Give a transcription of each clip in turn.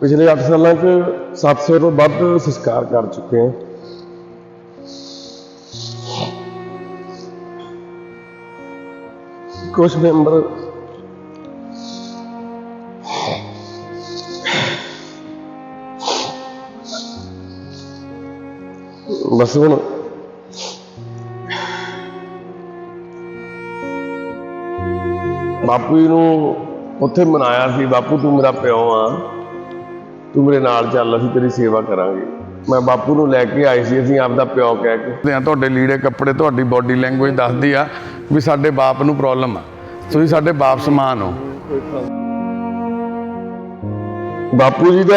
ਪਿਛਲੇ 8 ਸਾਲਾਂ 'ਚ 700 ਤੋਂ ਵੱਧ ਸੰਸਕਾਰ ਕਰ ਚੁੱਕੇ ਹਾਂ। ਕੁਝ ਮੈਂਬਰ ਬਸ ਹੁਣ ਬਾਪੂ ਜੀ ਨੂੰ ਉੱਥੇ ਮਨਾਇਆ ਸੀ, ਬਾਪੂ ਤੂੰ ਮੇਰਾ ਪਿਓ ਆ। ਤੂੰ ਮੇਰੇ ਨਾਲ ਚੱਲ ਅਸੀਂ ਤੇਰੀ ਸੇਵਾ ਕਰਾਂਗੇ। ਮੈਂ ਬਾਪੂ ਨੂੰ ਲੈ ਕੇ ਆਏ ਸੀ ਅਸੀਂ ਆਪਦਾ ਪਿਓ ਕਹਿ ਕੇ। ਤੇ ਤੁਹਾਡੇ ਲੀੜੇ ਕੱਪੜੇ ਤੁਹਾਡੀ ਬਾਡੀ ਲੈਂਗੁਏਜ ਦੱਸਦੀ ਆ ਵੀ ਸਾਡੇ ਬਾਪ ਨੂੰ ਪ੍ਰੋਬਲਮ ਆ। ਤੁਸੀਂ ਸਾਡੇ ਬਾਪ ਸਮਾਨ ਹੋ। ਬਾਪੂ ਜੀ ਦਾ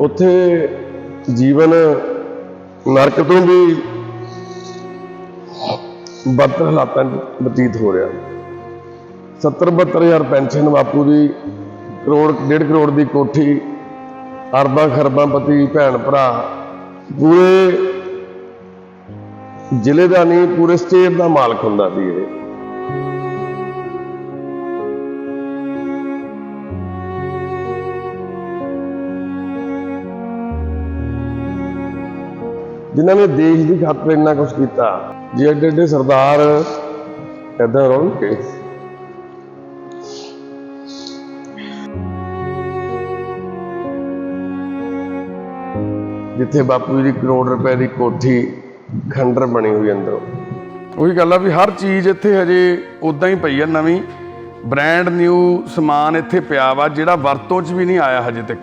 ਉੱਥੇ ਜੀਵਨ ਨਰਕ ਤੋਂ ਵੀ ਬਦਤਰ ਹਾਲਾਤਾਂ ਬਤੀਤ ਹੋ ਰਿਹਾ। 70 72000 ਪੈਨਸ਼ਨ ਬਾਪੂ ਦੀ ਕਰੋੜ, ਡੇਢ ਕਰੋੜ ਦੀ ਕੋਠੀ, ਅਰਬਾਂ ਖਰਬਾਂ ਪਤੀ, ਭੈਣ, ਭਰਾ, ਪੂਰੇ ਜ਼ਿਲ੍ਹੇ ਦਾ ਨਹੀਂ, ਪੂਰੇ ਸਟੇਟ ਦਾ ਮਾਲਕ ਹੁੰਦਾ ਸੀ ਇਹ। ਜਿਨ੍ਹਾਂ ਨੇ ਦੇਸ਼ ਦੀ ਖਾਤਰ ਇੰਨਾ ਕੁਝ ਕੀਤਾ, ਜੇ ਐਡੇ ਐਡੇ ਸਰਦਾਰ ਏਦਾਂ ਰੋਣਗੇ ਜਿੱਥੇ ਬਾਪੂ ਜੀ ਦੀ ਕਰੋੜ ਰੁਪਏ ਦੀ ਕੋਠੀ ਖੰਡਰ ਬਣੀ ਹੋਈ ਅੰਦਰੋਂ। ਉਹੀ ਗੱਲ ਆ ਵੀ ਹਰ ਚੀਜ਼ ਇੱਥੇ ਹਜੇ ਉਦਾਂ ਹੀ ਪਈ ਆ, ਨਵੀਂ। ਬ੍ਰਾਂਡ ਨਿਊ ਸਮਾਨ ਇੱਥੇ ਪਿਆ ਵਾ, ਜਿਹੜਾ ਵਰਤੋਂ 'ਚ ਵੀ ਨਹੀਂ ਆਇਆ ਹਜੇ ਤੱਕ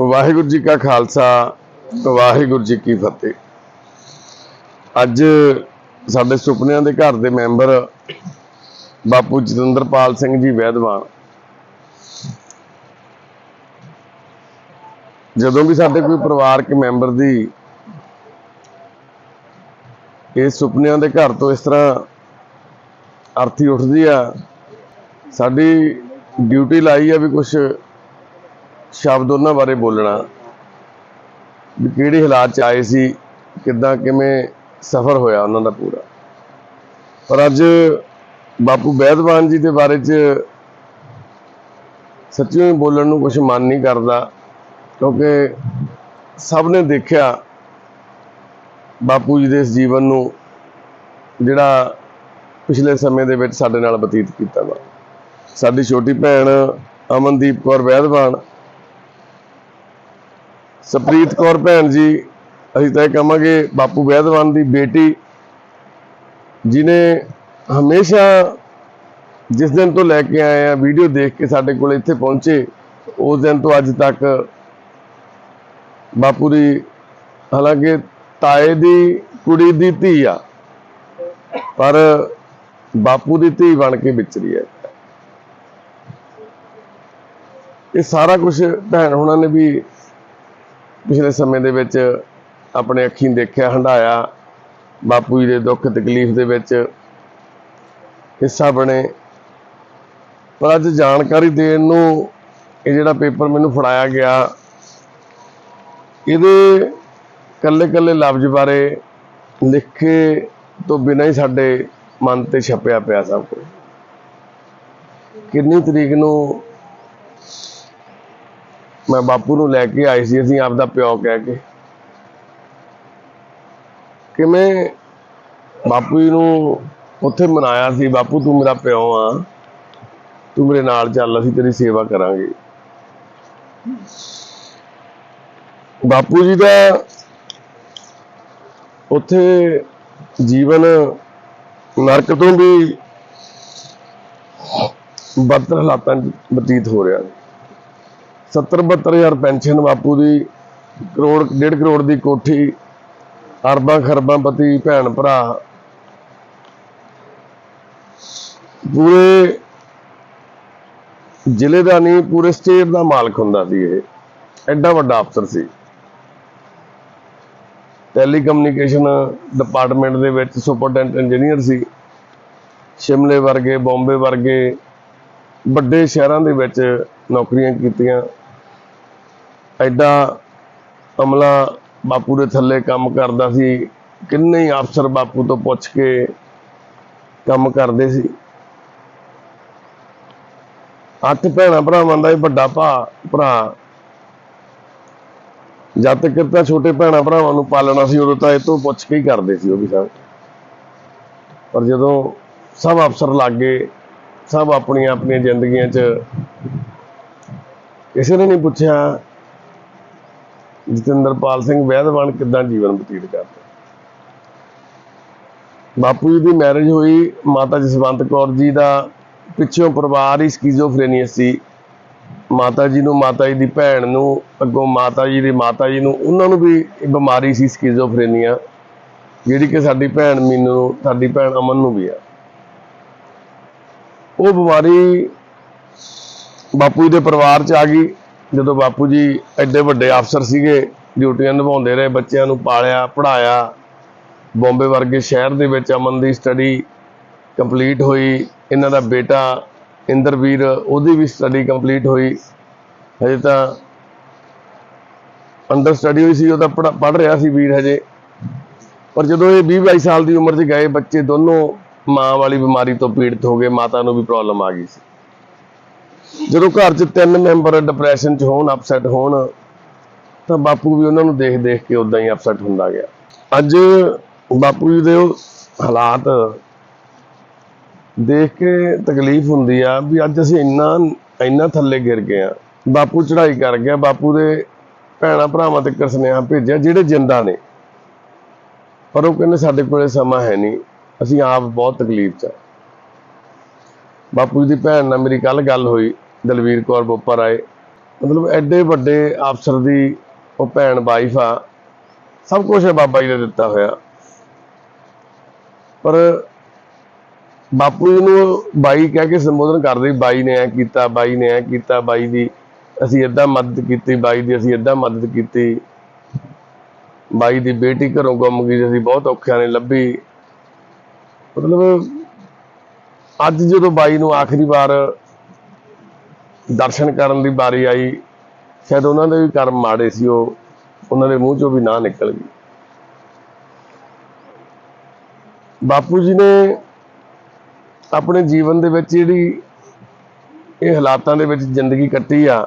ਵਾਹਿਗੁਰੂ ਜੀ ਕਾ ਖਾਲਸਾ, ਵਾਹਿਗੁਰੂ ਜੀ ਕੀ ਫਤਿਹ। ਅੱਜ ਸਾਡੇ ਸੁਪਨਿਆਂ ਦੇ ਘਰ ਦੇ ਮੈਂਬਰ ਬਾਪੂ ਜਤਿੰਦਰਪਾਲ ਸਿੰਘ ਜੀ ਵੈਦਵਾਨ। ਜਦੋਂ ਵੀ ਸਾਡੇ ਕੋਈ ਪਰਿਵਾਰਕ ਮੈਂਬਰ ਦੀ ਇਹ ਸੁਪਨਿਆਂ ਦੇ ਘਰ ਤੋਂ ਇਸ ਤਰ੍ਹਾਂ ਅਰਥੀ ਉੱਠਦੀ ਆ, ਸਾਡੀ ਡਿਊਟੀ ਲਾਈ ਆ ਵੀ ਕੁਝ ਸ਼ਬਦ ਉਹਨਾਂ ਬਾਰੇ ਬੋਲਣਾ, ਵੀ ਕਿਹੜੇ ਹਾਲਾਤ ਚ ਆਏ ਸੀ, ਕਿੱਦਾਂ ਕਿਵੇਂ ਸਫ਼ਰ ਹੋਇਆ ਉਹਨਾਂ ਦਾ ਪੂਰਾ। ਪਰ ਅੱਜ ਬਾਪੂ ਬੈਦਵਾਨ ਜੀ ਦੇ ਬਾਰੇ ਚ ਸੱਚੀ ਬੋਲਣ ਨੂੰ ਕੁਝ ਮਨ ਨਹੀਂ ਕਰਦਾ, ਕਿਉਂਕਿ ਸਭ ਨੇ ਦੇਖਿਆ ਬਾਪੂ ਜੀ ਦੇ ਇਸ ਜੀਵਨ ਨੂੰ, ਜਿਹੜਾ ਪਿਛਲੇ ਸਮੇਂ ਦੇ ਵਿੱਚ ਸਾਡੇ ਨਾਲ ਬਤੀਤ ਕੀਤਾ ਵਾ। ਸਾਡੀ ਛੋਟੀ ਭੈਣ ਅਮਨਦੀਪ ਕੌਰ ਵੈਦਵਾਨ ਸਪ੍ਰੀਤ ਕੌਰ ਭੈਣ ਜੀ, ਅਸੀਂ ਤਾਂ ਇਹ ਕਹਾਂਗੇ ਬਾਪੂ ਵੈਦਵਾਨ ਦੀ ਬੇਟੀ ਜਿਨੇ ਹਮੇਸ਼ਾ ਜਿਸ ਦਿਨ ਤੋਂ ਲੈ ਕੇ ਆਏ ਆ, ਵੀਡੀਓ ਦੇਖ ਕੇ ਸਾਡੇ ਕੋਲ ਇੱਥੇ ਪਹੁੰਚੇ, ਉਸ ਦਿਨ ਤੋਂ ਅੱਜ ਤੱਕ ਬਾਪੂ ਦੀ, ਹਾਲਾਂਕਿ ਤਾਏ ਦੀ ਕੁੜੀ ਦੀ ਧੀ ਆ, ਪਰ ਬਾਪੂ ਦੀ ਧੀ ਬਣ ਕੇ ਵਿਚਰੀ ਹੈ। ਇਹ ਸਾਰਾ ਕੁਝ ਭੈਣ ਹੁਣਾਂ ਨੇ ਵੀ ਪਿਛਲੇ ਸਮੇਂ ਦੇ ਵਿੱਚ ਆਪਣੇ ਅੱਖੀਂ ਦੇਖਿਆ ਹੰਡਾਇਆ ਬਾਪੂ ਜੀ ਦੇ ਦੁੱਖ, ਤਕਲੀਫ ਦੇ ਵਿੱਚ ਹਿੱਸਾ ਬਣੇ। ਪਰ ਅੱਜ ਜਾਣਕਾਰੀ ਦੇਣ ਨੂੰ ਇਹ ਜਿਹੜਾ ਪੇਪਰ ਮੈਨੂੰ ਫੜਾਇਆ ਗਿਆ, ਇਹਦੇ ਕੱਲੇ ਕੱਲੇ ਲਫ਼ਜ਼ ਬਾਰੇ ਲਿਖੇ ਤੋਂ ਬਿਨਾਂ ਹੀ ਸਾਡੇ ਮਨ ਤੇ ਛਪਿਆ ਪਿਆ ਸਭ ਕੁਝ। ਕਿੰਨੀ ਤਰੀਕ ਨੂੰ ਮੈਂ ਬਾਪੂ ਨੂੰ ਲੈ ਕੇ ਆਈ ਸੀ, ਅਸੀਂ ਆਪਦਾ ਪਿਓ ਕਹਿ ਕੇ। ਕਿਵੇਂ ਬਾਪੂ ਜੀ ਨੂੰ ਉੱਥੇ ਮਨਾਇਆ ਸੀ, ਬਾਪੂ ਤੂੰ ਮੇਰਾ ਪਿਓ ਆ, ਤੂੰ ਮੇਰੇ ਨਾਲ ਚੱਲ, ਅਸੀਂ ਤੇਰੀ ਸੇਵਾ ਕਰਾਂਗੇ। ਬਾਪੂ ਜੀ ਦਾ ਉੱਥੇ ਜੀਵਨ ਨਰਕ ਤੋਂ ਵੀ ਬਦਤਰ ਹਾਲਾਤਾਂ 'ਚ ਬਤੀਤ ਹੋ ਰਿਹਾ 70 72000 ਪੈਨਸ਼ਨ ਬਾਪੂ ਦੀ, ਕਰੋੜ, ਡੇਢ ਕਰੋੜ ਦੀ ਕੋਠੀ, ਅਰਬਾਂ ਖਰਬਾਂ ਪਤੀ, ਭੈਣ, ਭਰਾ। ਪੂਰੇ ਜ਼ਿਲ੍ਹੇ ਦਾ ਨਹੀਂ, ਪੂਰੇ ਸਟੇਟ ਦਾ ਮਾਲਕ ਹੁੰਦਾ ਸੀ ਇਹ। ਐਡਾ ਵੱਡਾ ਅਫਸਰ ਸੀ। ਟੈਲੀਕਮਿਊਨੀਕੇਸ਼ਨ ਡਿਪਾਰਟਮੈਂਟ ਦੇ ਵਿੱਚ ਸੁਪਰਡੈਂਟ ਇੰਜੀਨੀਅਰ ਸੀ। ਸ਼ਿਮਲੇ ਵਰਗੇ, ਬੰਬੇ ਵਰਗੇ ਵੱਡੇ ਸ਼ਹਿਰਾਂ ਦੇ ਵਿੱਚ ਨੌਕਰੀਆਂ ਕੀਤੀਆਂ। ਐਡਾ ਅਮਲਾ ਬਾਪੂ ਦੇ ਥੱਲੇ ਕੰਮ ਕਰਦਾ ਸੀ, ਕਿੰਨੇ ਹੀ ਅਫਸਰ ਬਾਪੂ ਤੋਂ ਪੁੱਛ ਕੇ ਕੰਮ ਕਰਦੇ ਸੀ। ਅੱਠ ਭੈਣਾਂ ਭਰਾਵਾਂ ਦਾ ਇਹ ਵੱਡਾ ਭਾ, ਭਰਾ। ਜਦ ਤੱਕ ਤਾਂ ਛੋਟੇ ਭੈਣਾਂ ਭਰਾਵਾਂ ਨੂੰ ਪਾਲਣਾ ਸੀ, ਉਦੋਂ ਤਾਂ ਇਹ ਤੋਂ ਪੁੱਛ ਕੇ ਹੀ ਕਰਦੇ ਸੀ ਉਹ ਵੀ ਸਭ ਪਰ ਜਦੋਂ ਸਭ ਅਫਸਰ ਲੱਗ ਗਏ ਸਭ ਆਪਣੀਆਂ ਆਪਣੀਆਂ ਜ਼ਿੰਦਗੀਆਂ 'ਚ ਕਿਸੇ ਨੇ ਨਹੀਂ ਪੁੱਛਿਆ ਜਤਿੰਦਰਪਾਲ ਸਿੰਘ ਵੈਦਵਾਨ ਕਿੱਦਾਂ ਜੀਵਨ ਬਤੀਤ ਕਰਦੇ? ਬਾਪੂ ਜੀ ਦੀ ਮੈਰਿਜ ਹੋਈ, ਮਾਤਾ ਜਸਵੰਤ ਕੌਰ ਜੀ ਦਾ ਪਿੱਛੋਂ ਪਰਿਵਾਰ ਹੀ ਸਕਿਜ਼ੋਫਰੇਨੀਆ ਸੀ। ਮਾਤਾ ਜੀ ਨੂੰ, ਮਾਤਾ ਜੀ ਦੀ ਭੈਣ ਨੂੰ, ਅੱਗੋਂ ਮਾਤਾ ਜੀ ਦੀ ਮਾਤਾ ਜੀ ਨੂੰ, ਉਹਨਾਂ ਨੂੰ ਵੀ ਬਿਮਾਰੀ ਸੀ ਸਕਿਜ਼ੋਫਰੇਨੀਆ ਜਿਹੜੀ ਕਿ ਸਾਡੀ ਭੈਣ ਮੀਨੂ ਨੂੰ, ਸਾਡੀ ਭੈਣ ਅਮਨ ਨੂੰ ਵੀ ਆ। ਉਹ ਬਿਮਾਰੀ ਬਾਪੂ ਜੀ ਦੇ ਪਰਿਵਾਰ 'ਚ ਆ ਗਈ। ਜਦੋਂ ਬਾਪੂ ਜੀ ਐਡੇ ਵੱਡੇ ਅਫਸਰ ਸੀਗੇ, ਡਿਊਟੀਆਂ ਨਿਭਾਉਂਦੇ ਰਹੇ, ਬੱਚਿਆਂ ਨੂੰ ਪਾਲਿਆ ਪੜਾਇਆ ਬੰਬੇ ਵਰਗੇ ਸ਼ਹਿਰ ਦੇ ਵਿੱਚ ਅਮਨ ਦੀ ਸਟੱਡੀ ਕੰਪਲੀਟ ਹੋਈ, ਇਹਨਾਂ ਦਾ ਬੇਟਾ ਇੰਦਰਵੀਰ, ਉਹਦੀ ਵੀ ਸਟੱਡੀ ਕੰਪਲੀਟ ਹੋਈ। ਹਜੇ ਤਾਂ ਅੰਡਰ ਸਟੱਡੀ ਹੋਈ ਸੀ, ਉਹ ਤਾਂ ਪੜ੍ਹ ਰਿਹਾ ਸੀ ਵੀਰ ਹਜੇ। ਪਰ ਜਦੋਂ ਇਹ 20 22 ਸਾਲ ਦੀ ਉਮਰ 'ਚ ਗਏ, ਬੱਚੇ ਦੋਨੋਂ ਮਾਂ ਵਾਲੀ ਬਿਮਾਰੀ ਤੋਂ ਪੀੜਤ ਹੋ ਗਏ, ਮਾਤਾ ਨੂੰ ਵੀ ਪ੍ਰੋਬਲਮ ਆ ਗਈ ਸੀ। ਜਦੋਂ ਘਰ 'ਚ ਤਿੰਨ ਮੈਂਬਰ ਡਿਪਰੈਸ਼ਨ 'ਚ ਹੋਣ ਅਪਸੈਟ ਹੋਣ, ਤਾਂ ਬਾਪੂ ਵੀ ਉਹਨਾਂ ਨੂੰ ਦੇਖ ਦੇਖ ਕੇ ਉਦਾਂ ਹੀ ਅਪਸੈਟ ਹੁੰਦਾ ਗਿਆ। ਅੱਜ ਬਾਪੂ ਜੀ ਦੇ ਉਹ ਹਾਲਾਤ ਦੇਖ ਕੇ ਤਕਲੀਫ ਹੁੰਦੀ ਆ ਵੀ ਅੱਜ ਅਸੀਂ ਇੰਨਾ ਇੰਨਾ ਥੱਲੇ ਗਿਰ ਗਏ ਆ। ਬਾਪੂ ਚੜਾਈ ਕਰ ਗਿਆ, ਬਾਪੂ ਦੇ ਭੈਣਾ, ਭਰਾਵਾਂ ਤੇ ਸੁਨੇਹਾ ਭੇਜਿਆ, ਜਿਹੜੇ ਜਿੰਦਾ ਨੇ। ਪਰ ਉਹ ਕਹਿੰਦੇ ਸਾਡੇ ਕੋਲੇ ਸਮਾਂ ਹੈ ਨਹੀਂ, ਅਸੀਂ ਆਪ ਬਹੁਤ ਤਕਲੀਫ 'ਚ ਆ। ਬਾਪੂ ਜੀ ਦੀ ਭੈਣ ਨਾਲ ਮੇਰੀ ਕੱਲ ਗੱਲ ਹੋਈ, ਦਲਵੀਰ ਕੌਰ ਬੋਪਰ ਆਏ ਮਤਲਬ ਐਡੇ ਵੱਡੇ ਅਫਸਰ ਦੀ ਉਹ ਭੈਣ ਵਾਈਫ ਆ। ਸਭ ਕੁਝ ਹੈ ਬਾਬਾ ਜੀ ਨੇ ਦਿੱਤਾ ਹੋਇਆ। ਪਰ ਬਾਪੂ ਜੀ ਨੂੰ ਬਾਈ ਕਹਿ ਕੇ ਸੰਬੋਧਨ ਕਰਦੇ ਬਾਈ ਨੇ ਐ ਕੀਤਾ, ਬਾਈ ਨੇ ਐ ਕੀਤਾ, ਬਾਈ ਦੀ ਅਸੀਂ ਏਦਾਂ ਮਦਦ ਕੀਤੀ, ਬਾਈ ਦੀ ਅਸੀਂ ਏਦਾਂ ਮਦਦ ਕੀਤੀ। ਬਾਈ ਦੀ ਬੇਟੀ ਘਰੋਂ ਗੁੰਮ ਗਈ, ਅਸੀਂ ਬਹੁਤ ਔਖਿਆਂ ਨੇ ਲੱਭੀ। ਮਤਲਬ ਅੱਜ ਜਦੋਂ ਬਾਈ ਨੂੰ ਆਖਰੀ ਵਾਰ ਦਰਸ਼ਨ ਕਰਨ ਦੀ ਵਾਰੀ ਆਈ, ਸ਼ਾਇਦ ਉਹਨਾਂ ਦੇ ਵੀ ਕਰਮ ਮਾੜੇ ਸੀ, ਉਹ ਉਹਨਾਂ ਦੇ ਮੂੰਹ ਚੋਂ ਵੀ ਨਾ ਨਿਕਲ ਗਈ। ਬਾਪੂ ਜੀ ਨੇ ਆਪਣੇ ਜੀਵਨ ਦੇ ਵਿੱਚ ਜਿਹੜੀ ਇਹ ਹਾਲਾਤਾਂ ਦੇ ਵਿੱਚ ਜ਼ਿੰਦਗੀ ਕੱਟੀ ਆ,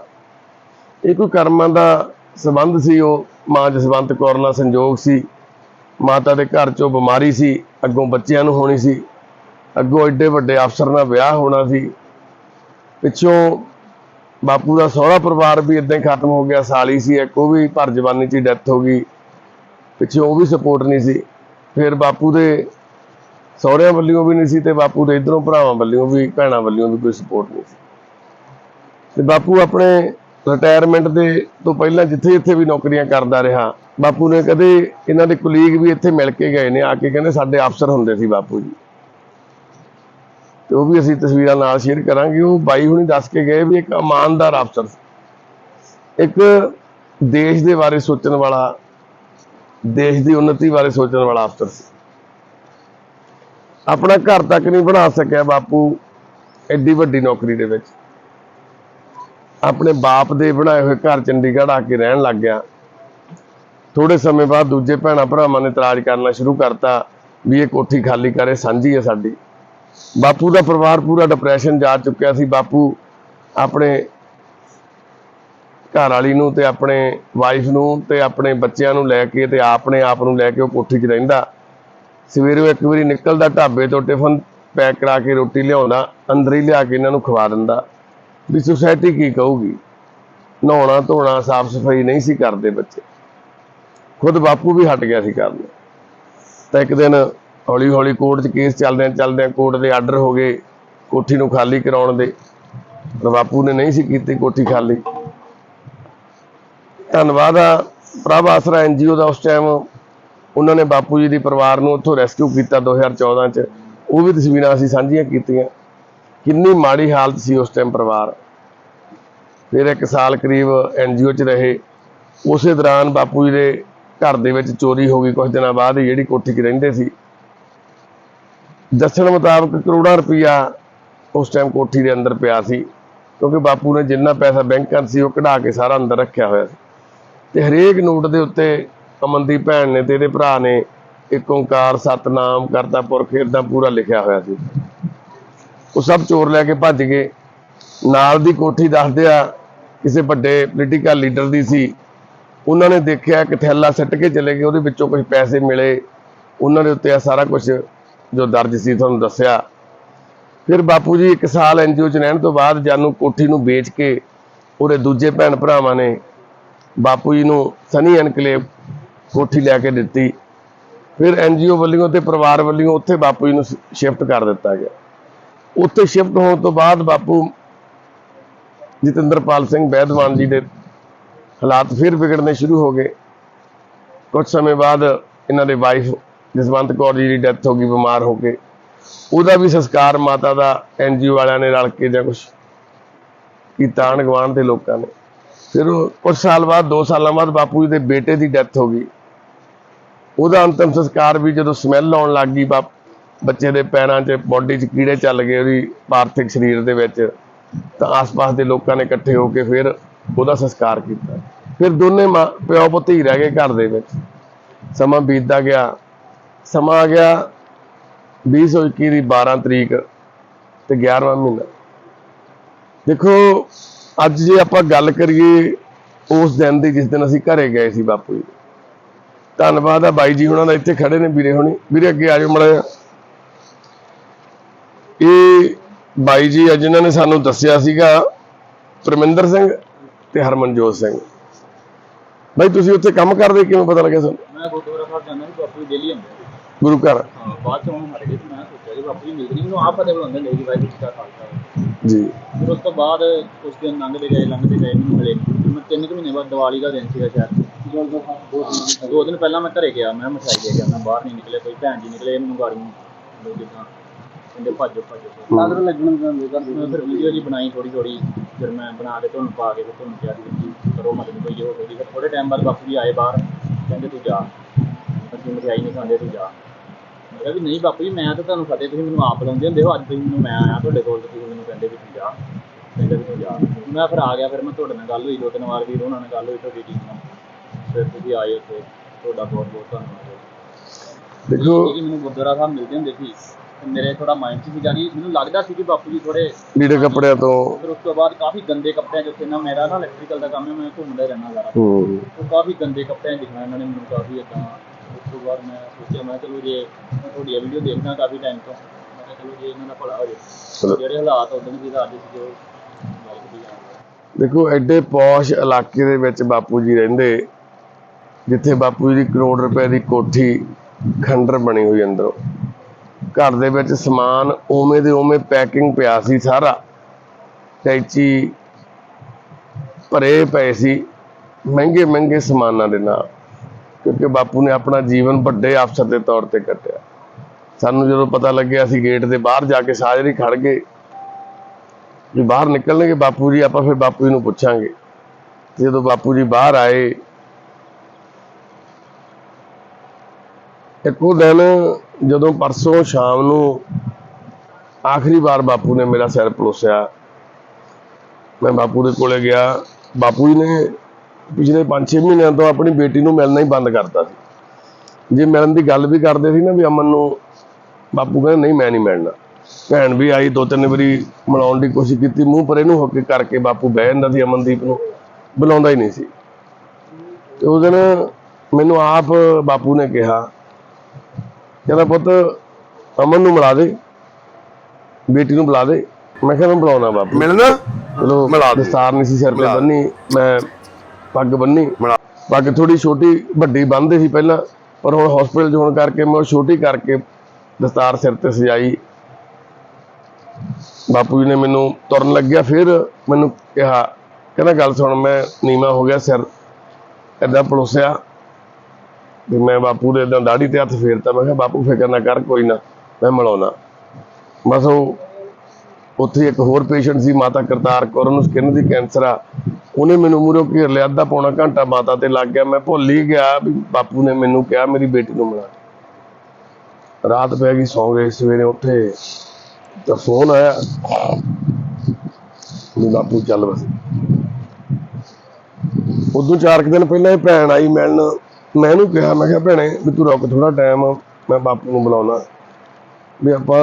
ਇਹ ਕੋਈ ਕਰਮਾਂ ਦਾ ਸਬੰਧ ਸੀ, ਉਹ ਮਾਂ ਜਸਵੰਤ ਕੌਰ ਨਾਲ ਸੰਜੋਗ ਸੀ, ਮਾਤਾ ਦੇ ਘਰ ਚੋਂ ਬਿਮਾਰੀ ਸੀ, ਅੱਗੋਂ ਬੱਚਿਆਂ ਨੂੰ ਹੋਣੀ ਸੀ ਅੱਗੋਂ ਐਡੇ ਵੱਡੇ ਅਫਸਰ ਨਾਲ ਵਿਆਹ ਹੋਣਾ ਸੀ। ਪਿੱਛੋਂ ਬਾਪੂ ਦਾ ਸਹੁਰਾ ਪਰਿਵਾਰ ਵੀ ਇਦਾਂ ਹੀ ਖਤਮ ਹੋ ਗਿਆ, ਸਾਲੀ ਸੀ ਇੱਕ, ਉਹ ਵੀ ਭਰ ਜਵਾਨੀ 'ਚ ਡੈਥ ਹੋ ਗਈ। ਪਿੱਛੋਂ ਉਹ ਵੀ ਸਪੋਰਟ ਨਹੀਂ ਸੀ। ਫਿਰ ਬਾਪੂ ਦੇ ਸਹੁਰਿਆਂ ਵੱਲੋਂ ਵੀ ਨਹੀਂ ਸੀ ਤੇ ਬਾਪੂ ਦੇ ਇਧਰੋਂ ਭਰਾਵਾਂ ਵੱਲੋਂ ਵੀ, ਭੈਣਾਂ ਵੱਲੋਂ ਵੀ ਕੋਈ ਸਪੋਰਟ ਨਹੀਂ ਸੀ। ਤੇ ਬਾਪੂ ਆਪਣੇ ਰਿਟਾਇਰਮੈਂਟ ਦੇ ਤੋਂ ਪਹਿਲਾਂ ਜਿੱਥੇ ਜਿੱਥੇ ਵੀ ਨੌਕਰੀਆਂ ਕਰਦਾ ਰਿਹਾ, ਬਾਪੂ ਨੇ ਕਦੇ ਇਹਨਾਂ ਦੇ ਕੁਲੀਗ ਵੀ ਇੱਥੇ ਮਿਲ ਕੇ ਗਏ ਨੇ, ਆ ਕੇ ਕਹਿੰਦੇ ਸਾਡੇ ਅਫਸਰ ਹੁੰਦੇ ਸੀ ਬਾਪੂ ਜੀ। ਤੇ ਉਹ ਵੀ ਅਸੀਂ ਤਸਵੀਰਾਂ ਨਾਲ ਸ਼ੇਅਰ ਕਰਾਂਗੇ, ਉਹ ਬਾਈ ਹੁਣੀ ਦੱਸ ਕੇ ਗਏ ਵੀ ਇੱਕ ਇਮਾਨਦਾਰ ਅਫਸਰ ਸੀ। ਇੱਕ ਦੇਸ਼ ਦੇ ਬਾਰੇ ਸੋਚਣ ਵਾਲਾ, ਦੇਸ਼ ਦੀ ਉન્નਤੀ ਬਾਰੇ ਸੋਚਣ ਵਾਲਾ ਅਫਸਰ ਸੀ। ਆਪਣਾ ਘਰ ਤੱਕ ਨਹੀਂ ਬਣਾ ਸਕਿਆ ਬਾਪੂ ਐਡੀ ਵੱਡੀ ਨੌਕਰੀ ਦੇ ਵਿੱਚ। ਆਪਣੇ ਬਾਪ ਦੇ ਬਣਾਏ ਹੋਏ ਘਰ ਚੰਡੀਗੜ੍ਹ ਆ ਕੇ ਰਹਿਣ ਲੱਗ ਗਿਆ। ਥੋੜੇ ਸਮੇਂ ਬਾਅਦ ਦੂਜੇ ਭੈਣਾਂ ਭਰਾਵਾਂ ਨੇ ਇਤਰਾਜ਼ ਕਰਨਾ ਸ਼ੁਰੂ ਕਰਤਾ ਵੀ ਇਹ ਕੋਠੀ ਖਾਲੀ ਕਰੇ, ਸਾਂਝੀ ਹੈ ਸਾਡੀ। ਬਾਪੂ ਦਾ ਪਰਿਵਾਰ ਪੂਰਾ ਡਿਪਰੈਸ਼ਨ ਜਾ ਚੁੱਕਿਆ ਸੀ। ਬਾਪੂ ਆਪਣੇ ਘਰ ਵਾਲੀ ਨੂੰ ਤੇ ਆਪਣੇ ਵਾਈਫ ਨੂੰ ਤੇ ਆਪਣੇ ਬੱਚਿਆਂ ਨੂੰ ਲੈ ਕੇ ਤੇ ਆਪਣੇ ਆਪ ਨੂੰ ਲੈ ਕੇ ਉਹ ਕੋਠੀ 'ਚ ਰਹਿੰਦਾ। ਸਵੇਰੇ ਇੱਕ ਵਾਰੀ ਨਿਕਲਦਾ ਢਾਬੇ ਤੋਂ ਟਿਫਨ ਪੈਕ ਕਰਾ ਕੇ ਰੋਟੀ ਲਿਆਉਂਦਾ, ਅੰਦਰ ਹੀ ਲਿਆ ਕੇ ਇਹਨਾਂ ਨੂੰ ਖਵਾ ਦਿੰਦਾ। ਵੀ ਸੁਸਾਇਟੀ ਕੀ ਕਹੂਗੀ? ਨਹਾਉਣਾ ਧੋਣਾ, ਸਾਫ਼ ਸਫ਼ਾਈ ਨਹੀਂ ਸੀ ਕਰਦੇ ਬੱਚੇ। ਖੁਦ ਬਾਪੂ ਵੀ ਹਟ ਗਿਆ ਸੀ ਕਰਨ ਤਾਂ ਇੱਕ ਦਿਨ ਹੌਲੀ ਹੌਲੀ ਕੋਰਟ 'ਚ ਕੇਸ ਚੱਲਦਿਆਂ ਚੱਲਦਿਆਂ ਕੋਰਟ ਦੇ ਆਰਡਰ ਹੋ ਗਏ, ਕੋਠੀ ਨੂੰ ਖਾਲੀ ਕਰਾਉਣ ਦੇ। ਪਰ ਬਾਪੂ ਨੇ ਨਹੀਂ ਸੀ ਕੀਤੀ ਕੋਠੀ ਖਾਲੀ। ਧੰਨਵਾਦ ਆ ਪ੍ਰਭ ਆਸਰਾ ਐਨਜੀਓ ਦਾ ਉਸ ਟਾਈਮ ਉਹਨਾਂ ਨੇ ਬਾਪੂ ਜੀ ਦੀ ਪਰਿਵਾਰ ਨੂੰ ਉੱਥੋਂ ਰੈਸਕਿਊ ਕੀਤਾ 2014 ਚ। ਉਹ ਵੀ ਤਸਵੀਰਾਂ ਅਸੀਂ ਸਾਂਝੀਆਂ ਕੀਤੀਆਂ। ਕਿੰਨੀ ਮਾੜੀ ਹਾਲਤ ਸੀ ਉਸ ਟਾਈਮ ਪਰਿਵਾਰ। ਫਿਰ ਇੱਕ ਸਾਲ ਕਰੀਬ ਐਨਜੀਓ 'ਚ ਰਹੇ। ਉਸੇ ਦੌਰਾਨ ਬਾਪੂ ਜੀ ਦੇ ਘਰ ਦੇ ਵਿੱਚ ਚੋਰੀ ਹੋ ਗਈ। ਕੁਝ ਦਿਨਾਂ ਬਾਅਦ ਹੀ ਜਿਹੜੀ ਕੋਠੀ 'ਚ ਰਹਿੰਦੇ ਸੀ। ਦੱਸਣ ਮੁਤਾਬਕ ਕਰੋੜਾਂ ਰੁਪਈਆ ਉਸ ਟਾਈਮ ਕੋਠੀ ਦੇ ਅੰਦਰ ਪਿਆ ਸੀ, ਕਿਉਂਕਿ ਬਾਪੂ ਨੇ ਜਿੰਨਾ ਪੈਸਾ ਬੈਂਕਾਂ ਸੀ, ਉਹ ਕਢਾ ਕੇ ਸਾਰਾ ਅੰਦਰ ਰੱਖਿਆ ਹੋਇਆ ਸੀ। ਤੇ ਹਰੇਕ ਨੋਟ ਦੇ ਉੱਤੇ ਅਮਨ ਦੀ ਭੈਣ ਨੇ ਤੇ ਇਹਦੇ ਭਰਾ ਨੇ ਇੱਕ ਓੰਕਾਰ, ਸਤਨਾਮ, ਕਰਤਾ ਪੁਰਖ, ਏਦਾਂ ਪੂਰਾ ਲਿਖਿਆ ਹੋਇਆ ਸੀ। ਉਹ ਸਭ ਚੋਰ ਲੈ ਕੇ ਭੱਜ ਗਏ। ਨਾਲ ਦੀ ਕੋਠੀ ਦੱਸਦੇ ਆ, ਕਿਸੇ ਵੱਡੇ ਪੋਲੀਟੀਕਲ ਲੀਡਰ ਦੀ ਸੀ। ਉਹਨਾਂ ਨੇ ਦੇਖਿਆ ਇੱਕ ਥੈਲਾ ਸੱਟ ਕੇ ਚਲੇ ਗਏ, ਉਹਦੇ ਵਿੱਚੋਂ ਕੁਝ ਪੈਸੇ ਮਿਲੇ। ਉਹਨਾਂ ਦੇ ਉੱਤੇ ਆ ਸਾਰਾ ਕੁਝ ਜੋ ਦਰਜ ਸੀ ਤੁਹਾਨੂੰ ਦੱਸਿਆ। ਫਿਰ ਬਾਪੂ ਜੀ ਇੱਕ ਸਾਲ ਐਨਜੀਓ ਚ ਰਹਿਣ ਤੋਂ ਬਾਅਦ ਜਾਨੂ ਕੋਠੀ ਨੂੰ ਵੇਚ ਕੇ ਉਹਦੇ ਦੂਜੇ ਭੈਣ ਭਰਾਵਾਂ ਨੇ ਬਾਪੂ ਜੀ ਨੂੰ ਸਨੀ ਐਨਕਲੇਵ ਕੋਠੀ ਲੈ ਕੇ ਦਿੱਤੀ। ਫਿਰ ਐਨਜੀਓ ਵੱਲੋਂ ਤੇ ਪਰਿਵਾਰ ਵੱਲੋਂ ਉੱਥੇ ਬਾਪੂ ਜੀ ਨੂੰ ਸ਼ਿਫਟ ਕਰ ਦਿੱਤਾ ਗਿਆ। ਉੱਥੇ ਸ਼ਿਫਟ ਹੋਣ ਤੋਂ ਬਾਅਦ ਬਾਪੂ ਜਤਿੰਦਰਪਾਲ ਸਿੰਘ ਬੈਦਵਾਨ ਜੀ ਦੇ ਹਾਲਾਤ ਫਿਰ ਵਿਗੜਨੇ ਸ਼ੁਰੂ ਹੋ ਗਏ। ਕੁਝ ਸਮੇਂ ਬਾਅਦ ਇਹਨਾਂ ਦੇ ਵਾਈਫ ਜਸਵੰਤ ਕੌਰ ਜੀ ਦੀ ਡੈਥ ਹੋ ਗਈ, ਬਿਮਾਰ ਹੋ ਕੇ। ਉਹਦਾ ਵੀ ਸੰਸਕਾਰ ਮਾਤਾ ਦਾ ਐਨਜੀਓ ਵਾਲਿਆਂ ਨੇ ਰਲ ਕੇ ਜਾਂ ਕੁਝ ਕੀਤਾ, ਆਂਢ ਗੁਆਂਢ ਦੇ ਲੋਕਾਂ ਨੇ। ਫਿਰ ਉਹ ਕੁਝ ਸਾਲ ਬਾਅਦ 2 ਸਾਲਾਂ ਬਾਅਦ ਬਾਪੂ ਜੀ ਦੇ ਬੇਟੇ ਦੀ ਡੈਥ ਹੋ ਗਈ। ਉਹਦਾ ਅੰਤਮ ਸੰਸਕਾਰ ਵੀ ਜਦੋਂ ਸਮੈਲ ਆਉਣ ਲੱਗ ਗਈ, ਬਾਪ ਬੱਚੇ ਦੇ ਪੈਰਾਂ 'ਚ ਬੋਡੀ 'ਚ ਕੀੜੇ ਚੱਲ ਗਏ ਉਹਦੀ ਪਾਰਥਿਕ ਸਰੀਰ ਦੇ ਵਿੱਚ, ਤਾਂ ਆਸ-ਪਾਸ ਦੇ ਲੋਕਾਂ ਨੇ ਇਕੱਠੇ ਹੋ ਕੇ ਫਿਰ ਉਹਦਾ ਸੰਸਕਾਰ ਕੀਤਾ। ਫਿਰ ਦੋਨੇ ਮਾਂ ਪਿਓ ਪੁੱਤ ਹੀ ਰਹਿ ਗਏ ਘਰ ਦੇ ਵਿੱਚ। ਸਮਾਂ ਬੀਤਦਾ ਗਿਆ। ਸਮਾਂ ਆ ਗਿਆ 2021 ਦੀ 12 ਤਰੀਕ ਤੇ 11ਵਾਂ ਮਹੀਨਾ। ਦੇਖੋ, ਅੱਜ ਜੇ ਆਪਾਂ ਗੱਲ ਕਰੀਏ ਉਸ ਦਿਨ ਦੀ, ਜਿਸ ਦਿਨ ਅਸੀਂ ਘਰੇ ਗਏ ਸੀ ਬਾਪੂ ਜੀ। ਧੰਨਵਾਦ ਆ ਬਾਈ ਜੀ ਉਹਨਾਂ ਦਾ, ਇੱਥੇ ਖੜੇ ਨੇ ਵੀਰੇ ਹੁਣੀ। ਵੀਰੇ, ਅੱਗੇ ਆ ਜਾਓ ਮੜਾ ਇਹ ਬਾਈ ਜੀ, ਅੱਜ ਇਹਨਾਂ ਨੇ ਸਾਨੂੰ ਦੱਸਿਆ ਸੀਗਾ, ਪਰਮਿੰਦਰ ਸਿੰਘ ਤੇ ਹਰਮਨਜੋਤ ਸਿੰਘ। ਬਾਈ, ਤੁਸੀਂ ਉੱਥੇ ਕੰਮ ਕਰਦੇ, ਕਿਵੇਂ ਪਤਾ ਲੱਗਿਆ ਤੁਹਾਨੂੰ? ਮੈਂ ਗੁਰਦੁਆਰਾ ਸਾਹਿਬ ਜਾਂਦਾ ਬਾਪੂ ਡੇਲੀ ਆਉਂਦੇ। ਗੁਰੂ ਘਰ। ਹਾਂ ਬਾਅਦ ਚ ਹੁਣ ਹਟ ਗਏ ਸੀ ਮੈਂ ਸੋਚਿਆ ਜੀ ਬਾਪੂ ਜੀ ਮਿਲਦੇ ਨਹੀਂ। ਮੈਨੂੰ ਆਪ ਪਤਾ ਬੁਲਾਉਂਦੇ ਨੇ ਜੀ ਵਾਹਿਗੁਰੂ ਜੀ ਕਾ ਖਾਲਸਾ ਜੀ। ਫਿਰ ਉਸ ਤੋਂ ਬਾਅਦ ਕੁਝ ਦਿਨ ਲੰਘਦੇ ਗਏ ਲੰਘਦੇ ਗਏ ਮੈਨੂੰ ਮਿਲੇ ਮੈਂ ਤਿੰਨ ਕੁ ਮਹੀਨੇ ਬਾਅਦ ਦੀਵਾਲੀ ਦਾ ਦਿਨ ਸੀਗਾ ਸ਼ਾਇਦ। ਦੋ ਦਿਨ ਪਹਿਲਾਂ ਮੈਂ ਘਰੇ ਗਿਆ ਮੈਂ ਮਠਾਈ ਦੇ ਗਿਆ ਮੈਂ ਬਾਹਰ ਨਹੀਂ ਨਿਕਲੇ ਕੋਈ ਭੈਣ ਜੀ ਨਿਕਲੇ ਮੈਨੂੰ ਗਾੜੀ ਨੂੰ ਲੋਕ ਜਿੱਦਾਂ ਕਹਿੰਦੇ ਭੱਜੋ ਭੱਜੋ ਲੱਗਣ ਮੈਂ ਫਿਰ ਵੀਡੀਓ ਜੀ ਬਣਾਈ ਥੋੜੀ ਥੋੜੀ ਫਿਰ ਮੈਂ ਬਣਾ ਕੇ ਤੁਹਾਨੂੰ ਪਾ ਕੇ ਤੁਹਾਨੂੰ ਕਿਹਾ ਸੀ ਕਿ ਕਰੋ ਮਦਦ ਕੋਈ ਹੋ ਗਈ ਫਿਰ ਥੋੜੇ ਟਾਈਮ ਬਾਅਦ ਬਾਪੂ ਜੀ ਆਏ ਬਾਹਰ ਕਹਿੰਦੇ ਤੂੰ ਜਾ। ਅਸੀਂ ਮਠਿਆਈ ਨਹੀਂ ਖਾਂਦੇ ਤੂੰ ਜਾ। ਮੈਂ ਕਿਹਾ ਵੀ ਨਹੀਂ ਬਾਪੂ ਜੀ ਮੈਂ ਤਾਂ ਤੁਹਾਨੂੰ ਫਤਿਹ ਤੁਸੀਂ ਮੈਨੂੰ ਆਪ ਬੁਲਾਉਂਦੇ ਹੁੰਦੇ ਹੋ ਅੱਜ ਤੁਸੀਂ ਮੈਨੂੰ ਮੈਂ ਆਇਆ ਤੁਹਾਡੇ ਕੋਲ ਤੁਸੀਂ ਮੈਨੂੰ ਕਹਿੰਦੇ ਵੀ ਤੂੰ ਜਾ। ਕਹਿੰਦੇ ਵੀ ਤੂੰ ਜਾ। ਮੈਂ ਫਿਰ ਆ ਗਿਆ ਫਿਰ ਮੈਂ ਤੁਹਾਡੇ ਨਾਲ ਗੱਲ ਹੋਈ ਦੋ ਤਿੰਨ ਵਾਰ ਵੀਰ ਉਹਨਾਂ ਨਾਲ ਗੱਲ ਹੋਈ ਤੁਹਾਡੀ ਟੀਮ ਨਾਲ। ਫਿਰ ਤੁਸੀਂ ਆਏ ਉੱਥੇ ਤੁਹਾਡਾ ਬਹੁਤ ਬਹੁਤ ਧੰਨਵਾਦ ਦੇਖੋ ਮੈਨੂੰ ਗੁਰਦੁਆਰਾ ਸਾਹਿਬ ਮਿਲਦੇ ਹੁੰਦੇ ਸੀ ਮੇਰੇ ਥੋੜਾ ਮਾਈਂਡ 'ਚ ਸੀ ਜਾਨੀ ਮੈਨੂੰ ਲੱਗਦਾ ਸੀ ਕਿ ਬਾਪੂ ਜੀ ਥੋੜੇ ਲੀੜੇ ਕੱਪੜਿਆਂ ਤੋਂ ਫਿਰ ਉਸ ਤੋਂ ਬਾਅਦ ਕਾਫੀ ਗੰਦੇ ਕੱਪੜਿਆਂ 'ਚ ਉੱਥੇ ਨਾ ਮੇਰਾ ਨਾ ਇਲੈਕਟ੍ਰੀਕਲ ਦਾ ਕੰਮ ਹੈ ਮੈਂ ਘੁੰਮਦਾ ਰਹਿਣਾ ਹੂੰ। ਉਹ ਕਾਫੀ ਗੰਦੇ ਕੱਪੜਿਆਂ ਦਿਖਣਾ ਇਹਨਾਂ ਨੇ ਮੈਨੂੰ ਕਾਫੀ ਏਦਾਂ ਉਸ ਤੋਂ ਬਾਅਦ ਮੈਂ ਸੋਚਿਆ ਮੈਂ ਚਲੋ ਜੇ ਤੁਹਾਡੀ ਵੀਡੀਓ ਦੇਖਦਾ ਕਾਫੀ ਟਾਈਮ ਤੋਂ ਮੈਂ ਕਿਹਾ ਚਲੋ ਜੇ ਇਹਨਾਂ ਦਾ ਭਲਾ ਹੋ। ਜਾਏ ਜਿਹੜੇ ਹਾਲਾਤ ਉਦੋਂ ਦੀ ਅੱਜ ਸੀ ਜੋ ਦੇਖੋ ਐਡੇ ਪੌਸ਼ ਇਲਾਕੇ ਦੇ ਵਿੱਚ ਬਾਪੂ ਜੀ ਰਹਿੰਦੇ ਜਿੱਥੇ ਬਾਪੂ ਜੀ ਦੀ ਕਰੋੜ ਰੁਪਏ ਦੀ ਕੋਠੀ ਖੰਡਰ ਬਣੀ ਹੋਈ ਅੰਦਰੋਂ। ਘਰ ਦੇ ਵਿੱਚ ਸਮਾਨ ਉਵੇਂ ਦੇ ਉਵੇਂ ਪੈਕਿੰਗ ਪਿਆ ਸੀ ਸਾਰਾ। ਟੈਚੀ ਭਰੇ ਪਏ ਸੀ ਮਹਿੰਗੇ ਮਹਿੰਗੇ ਸਮਾਨਾਂ ਦੇ ਨਾਲ। ਕਿਉਂਕਿ ਬਾਪੂ ਨੇ ਆਪਣਾ ਜੀਵਨ ਵੱਡੇ ਅਫਸਰ ਦੇ ਤੌਰ ਤੇ ਕੱਟਿਆ। ਸਾਨੂੰ ਜਦੋਂ ਪਤਾ ਲੱਗਿਆ ਅਸੀਂ ਗੇਟ ਦੇ ਬਾਹਰ ਜਾ ਕੇ ਸਾਜਰੀ ਖੜ ਗਏ। ਵੀ ਬਾਹਰ ਨਿਕਲਣਗੇ ਬਾਪੂ ਜੀ, ਆਪਾਂ ਫਿਰ ਬਾਪੂ ਜੀ ਨੂੰ ਪੁੱਛਾਂਗੇ। ਜਦੋਂ ਬਾਪੂ ਜੀ ਬਾਹਰ ਆਏ, ਇੱਕੋ ਦਿਨ ਜਦੋਂ ਪਰਸੋਂ ਸ਼ਾਮ ਨੂੰ ਆਖਰੀ ਵਾਰ ਬਾਪੂ ਨੇ ਮੇਰਾ ਸਿਰ ਪਲੋਸਿਆ, ਮੈਂ ਬਾਪੂ ਦੇ ਕੋਲੇ ਗਿਆ। ਬਾਪੂ ਜੀ ਨੇ ਪਿਛਲੇ 5-6 ਮਹੀਨਿਆਂ ਤੋਂ ਆਪਣੀ ਬੇਟੀ ਨੂੰ ਮਿਲਣਾ ਹੀ ਬੰਦ ਕਰਤਾ ਸੀ। ਜੇ ਮਿਲਣ ਦੀ ਗੱਲ ਵੀ ਕਰਦੇ ਸੀ ਨਾ ਵੀ ਅਮਨ ਨੂੰ ਬਾਪੂ ਕਹਿੰਦੇ ਨਹੀਂ ਮੈਂ ਨਹੀਂ ਮਿਲਣਾ। ਭੈਣ ਵੀ ਆਈ ਦੋ ਤਿੰਨ ਵਾਰੀ ਮਿਲਾਉਣ ਦੀ ਕੋਸ਼ਿਸ਼ ਕੀਤੀ ਮੂੰਹ ਪਰੇ ਨੂੰ ਹੋ ਕੇ ਕਰਕੇ ਬਾਪੂ ਬਹਿ ਜਾਂਦਾ ਸੀ ਅਮਨਦੀਪ ਨੂੰ ਬੁਲਾਉਂਦਾ ਹੀ ਨਹੀਂ ਸੀ। ਤੇ ਉਸ ਦਿਨ ਮੈਨੂੰ ਆਪ ਬਾਪੂ ਨੇ ਕਿਹਾ ਕਹਿੰਦਾ ਪੁੱਤ ਅਮਨ ਨੂੰ ਮਿਲਾ ਦੇ ਬੇਟੀ ਨੂੰ ਬੁਲਾ ਦੇ। ਮੈਂ ਕਿਹਾ ਮੈਂ ਬੁਲਾਉਣਾ ਬਾਪੂ ਮਿਲਣਾ? ਚਲੋ ਮਿਲਾ ਦੇ। ਦਸਤਾਰ ਨਹੀਂ ਸੀ ਸਿਰ ਤੇ। ਬੰਨੀ ਮੈਂ ਪੱਗ ਬੰਨੀ। ਪੱਗ ਥੋੜੀ ਛੋਟੀ ਵੱਡੀ ਬੰਨਦੇ ਸੀ ਪਹਿਲਾਂ ਪਰ ਹੁਣ ਹਸਪੀਟਲ ਹੋਣ ਕਰਕੇ ਮੈਂ ਉਹ ਛੋਟੀ ਕਰਕੇ ਦਸਤਾਰ ਸਿਰ ਤੇ ਸਜਾਈ। ਬਾਪੂ ਜੀ ਨੇ ਮੈਨੂੰ ਤੁਰਨ ਲੱਗਿਆ ਫਿਰ ਮੈਨੂੰ ਕਿਹਾ ਕਹਿੰਦਾ ਗੱਲ ਸੁਣ ਮੈਂ ਨੀਵਾ ਹੋ ਗਿਆ ਸਿਰ ਏਦਾਂ ਪਲੋਸਿਆ। ਤੇ ਮੈਂ ਬਾਪੂ ਦੇ ਏਦਾਂ ਦਾੜੀ ਤੇ ਹੱਥ ਫੇਰਤਾ ਮੈਂ ਕਿਹਾ ਬਾਪੂ ਫਿਕਰ ਨਾ ਕਰ ਕੋਈ ਨਾ ਮੈਂ ਮਿਲਾਉਣਾ। ਬਸ ਉਹ ਉੱਥੇ ਇੱਕ ਹੋਰ ਪੇਸ਼ੈਂਟ ਸੀ ਮਾਤਾ ਕਰਤਾਰ ਕੌਰ ਉਹਨੂੰ ਸਕਿਨ ਦੀ ਕੈਂਸਰ ਆ। ਉਹਨੇ ਮੈਨੂੰ ਮੂਹਰੋਂ ਘੇਰ ਲਿਆ, ਅੱਧਾ ਪੌਣਾ ਘੰਟਾ ਮਾਤਾ ਤੇ ਲੱਗ ਗਿਆ। ਮੈਂ ਭੁੱਲ ਹੀ ਗਿਆ ਵੀ ਬਾਪੂ ਨੇ ਮੈਨੂੰ ਕਿਹਾ ਮੇਰੀ ਬੇਟੀ ਨੂੰ ਮਿਲਾ ਰਾਤ ਪੈ ਗਈ, ਸੌਂ ਗਏ ਸਵੇਰੇ ਉੱਠੇ ਤਾਂ ਫੋਨ ਆਇਆ, ਵੀ ਬਾਪੂ ਚੱਲ ਬਸ। ਉਦੋਂ ਚਾਰ ਕੁ ਦਿਨ ਪਹਿਲਾਂ ਇਹ ਭੈਣ ਆਈ ਮਿਲਣ। ਮੈਂ ਇਹਨੂੰ ਕਿਹਾ, ਮੈਂ ਕਿਹਾ ਭੈਣੇ ਵੀ ਤੂੰ ਰੁਕ ਥੋੜਾ ਟਾਈਮ ਮੈਂ ਬਾਪੂ ਨੂੰ ਬੁਲਾਉਣਾ। ਵੀ ਆਪਾਂ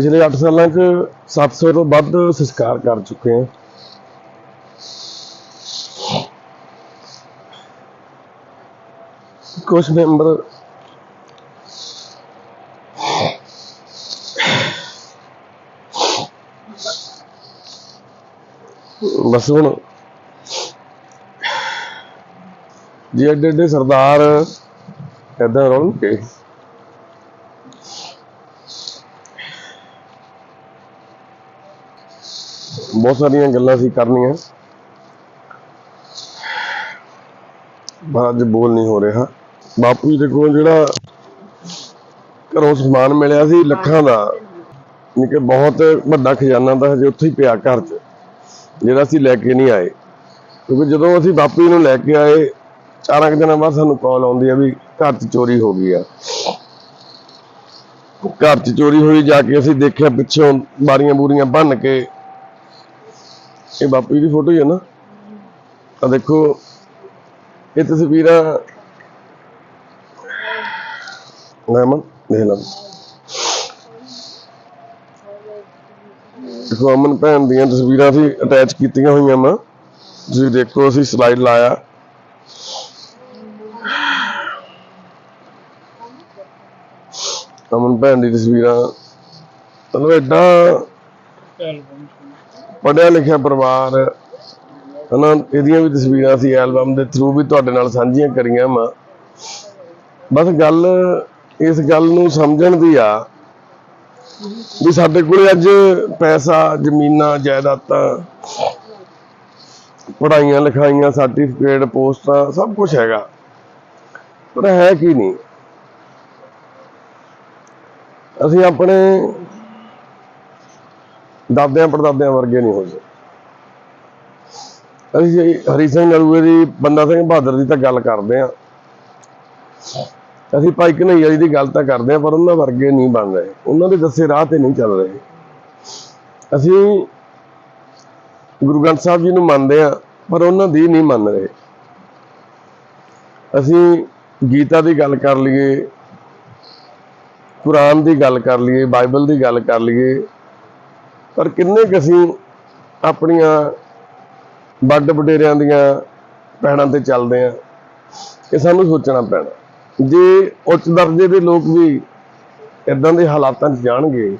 ਪਿਛਲੇ 8 ਸਾਲਾਂ 'ਚ 700 ਤੋਂ ਵੱਧ ਸੰਸਕਾਰ ਕਰ ਚੁੱਕੇ ਹਾਂ। ਕੁਝ ਮੈਂਬਰ ਬਸ ਹੁਣ ਜੀ ਐਡੇ ਐਡੇ ਸਰਦਾਰ ਏਦਾਂ ਰੋਣ ਕੇ ਬਹੁਤ ਸਾਰੀਆਂ ਗੱਲਾਂ ਸੀ ਕਰਨੀਆਂ। ਪਰ ਅੱਜ ਬੋਲ ਨਹੀਂ ਹੋ ਰਿਹਾ। ਬਾਪੂ ਜੀ ਦੇ ਕੋਲ ਜਿਹੜਾ ਘਰੋਂ ਸਮਾਨ ਮਿਲਿਆ ਸੀ ਲੱਖਾਂ ਦਾ ਕਿ ਬਹੁਤ ਵੱਡਾ ਖਜ਼ਾਨਾ ਤਾਂ ਹਜੇ ਉੱਥੇ ਹੀ ਪਿਆ ਘਰ 'ਚ, ਜਿਹੜਾ ਅਸੀਂ ਲੈ ਕੇ ਨਹੀਂ ਆਏ। ਕਿਉਂਕਿ ਜਦੋਂ ਅਸੀਂ ਬਾਪੂ ਜੀ ਨੂੰ ਲੈ ਕੇ ਆਏ, ਚਾਰਾਂ ਕੁ ਦਿਨਾਂ ਬਾਅਦ ਸਾਨੂੰ ਕਾਲ ਆਉਂਦੀ ਆ ਵੀ ਘਰ 'ਚ ਚੋਰੀ ਹੋ ਗਈ ਆ। ਘਰ 'ਚ ਚੋਰੀ ਹੋਈ ਜਾ ਕੇ ਅਸੀਂ ਦੇਖਿਆ ਪਿੱਛੋਂ ਬਾਰੀਆਂ ਬੂਰੀਆਂ ਬੰਨ ਕੇ ਇਹ ਬਾਪੂ ਜੀ ਦੀ ਫੋਟੋ ਹੀ ਹੈ ਨਾ। ਆ ਦੇਖੋ, ਇਹ ਤਸਵੀਰਾਂ ਲੈਮਨ ਦੇਖ ਲਓ ਦੇਖੋ ਅਮਨ ਭੈਣ ਦੀਆਂ ਤਸਵੀਰਾਂ ਅਸੀਂ ਅਟੈਚ ਕੀਤੀਆਂ ਹੋਈਆਂ ਮੈਂ ਤੁਸੀਂ ਦੇਖੋ, ਅਸੀਂ ਸਲਾਈਡ ਲਾਇਆ। ਅਮਨ ਭੈਣ ਦੀ ਤਸਵੀਰਾਂ। ਮਤਲਬ ਐਡਾ ਪੜਿਆ ਲਿਖਿਆ ਪਰਿਵਾਰ, ਹਨਾ, ਇਹਦੀਆਂ ਵੀ ਤਸਵੀਰਾਂ ਸੀ ਐਲਬਮ ਦੇ ਥਰੂ ਵੀ ਤੁਹਾਡੇ ਨਾਲ ਸਾਂਝੀਆਂ ਕਰੀਆਂ ਮੈਂ। ਬਸ ਗੱਲ ਇਸ ਗੱਲ ਨੂੰ ਸਮਝਣ ਦੀ ਆ ਵੀ ਸਾਡੇ ਕੋਲ ਅੱਜ ਪੈਸਾ, ਜ਼ਮੀਨਾਂ, ਜਾਇਦਾਦਾਂ ਪੜਾਈਆਂ ਲਿਖਾਈਆਂ ਸਰਟੀਫਿਕੇਟ ਪੋਸਟਾਂ, ਸਭ ਕੁਝ ਹੈਗਾ। ਪਰ ਹੈ ਕੀ ਨਹੀਂ? ਅਸੀਂ ਆਪਣੇ ਦਾਦਿਆਂ ਪੜਦਾਦਿਆਂ ਵਰਗੇ ਨਹੀਂ ਹੋ ਗਏ। ਅਸੀਂ ਹਰੀ ਸਿੰਘ ਨਲੂਏ ਦੀ, ਬੰਦਾ ਸਿੰਘ ਬਹਾਦਰ ਦੀ ਤਾਂ ਗੱਲ ਕਰਦੇ ਆ ਅਸੀਂ ਭਾਈ ਕਨਈਆ ਜੀ ਦੀ ਗੱਲ ਤਾਂ ਕਰਦੇ ਆ ਪਰ ਉਹਨਾਂ ਵਰਗੇ ਨਹੀਂ ਬਣ ਰਹੇ। ਉਹਨਾਂ ਦੇ ਦੱਸੇ ਰਾਹ ਤੇ ਨਹੀਂ ਚੱਲ ਰਹੇ। ਅਸੀਂ ਗੁਰੂ ਗ੍ਰੰਥ ਸਾਹਿਬ ਜੀ ਨੂੰ ਮੰਨਦੇ ਆ ਪਰ ਉਹਨਾਂ ਦੀ ਨਹੀਂ ਮੰਨ ਰਹੇ। ਅਸੀਂ ਗੀਤਾ ਦੀ ਗੱਲ ਕਰ ਲਈਏ, ਕੁਰਾਨ ਦੀ ਗੱਲ ਕਰ ਲਈਏ, ਬਾਈਬਲ ਦੀ ਗੱਲ ਕਰ ਲਈਏ ਪਰ ਕਿੰਨੇ ਕੁ ਅਸੀਂ ਆਪਣੀਆਂ ਵੱਡ ਵਡੇਰਿਆਂ ਦੀਆਂ ਪੈੜਾਂ ਤੇ ਚੱਲਦੇ ਆ ਇਹ ਸਾਨੂੰ ਸੋਚਣਾ ਪੈਣਾ। ਜੇ ਉੱਚ ਦਰਜੇ ਦੇ ਲੋਕ ਵੀ ਇਦਾਂ ਦੇ ਹਾਲਾਤਾਂ 'ਚ ਜਾਣਗੇ